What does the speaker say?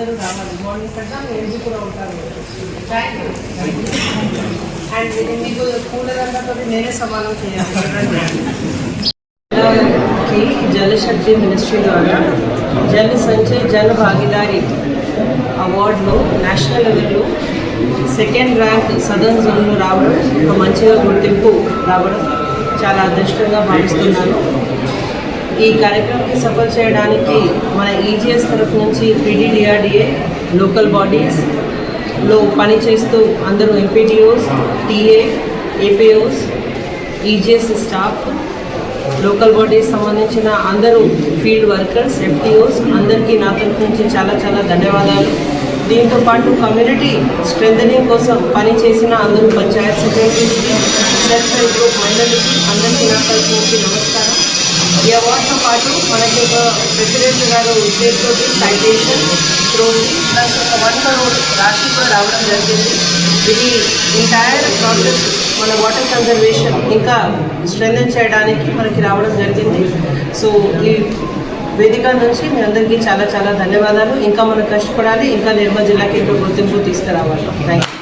అందరూ రావాలి. మార్నింగ్ కన్నా కూడా ఉంటారు. అండ్ మీకు కూలర్ అంతా నేనే సమానం చేయాలి. జలశక్తి మినిస్ట్రీ ద్వారా జల సంచయ్ జన భాగీదారి అవార్డులో నేషనల్ లెవెల్లో సెకండ్ ర్యాంక్ సదర్న్ జోన్లో రావడం ఒక మంచిగా గుర్తింపు రావడం చాలా అదృష్టంగా భావిస్తున్నాను. ఈ కార్యక్రమాన్ని సఫల్ చేయడానికి మన ఈజీఎస్ తరఫు నుంచి పీడీడిఆర్డిఏ లోకల్ బాడీస్లో పనిచేస్తూ అందరూ MPTOs TA APOs EGS staff local bodies సంబంధించిన అందరూ ఫీల్డ్ వర్కర్స్ ఎఫ్టీఓస్ అందరికీ నా తరఫు నుంచి చాలా చాలా ధన్యవాదాలు. దీంతో పాటు కమ్యూనిటీ స్ట్రెంథనింగ్ కోసం పనిచేసిన అందరూ పంచాయత్ సెక్రటరీస్కి సెల్ఫ్ హెల్ప్ గ్రూప్ మహిళలకి అందరికీ నా తరఫు నుంచి నమస్కారం. ఈ అవార్డుతో పాటు మనకి ఒక ప్రెసిడెంట్ గారు చేతితో సైటేషన్ ట్రోఫీ ప్లస్ ఒక వన్ కరోడ్ రాశి కూడా రావడం జరిగింది. ఇది ఎంటైర్ ప్రాసెస్ మన వాటర్ కన్జర్వేషన్ ఇంకా స్ట్రెంగ్ చేయడానికి మనకి రావడం జరిగింది. సో ఈ వేదిక నుంచి మీ అందరికీ చాలా చాలా ధన్యవాదాలు. ఇంకా మనం కష్టపడాలి. ఇంకా నిర్మల్ జిల్లాకి ఇంకా గుర్తింపు తీసుకురావాలి. Thank you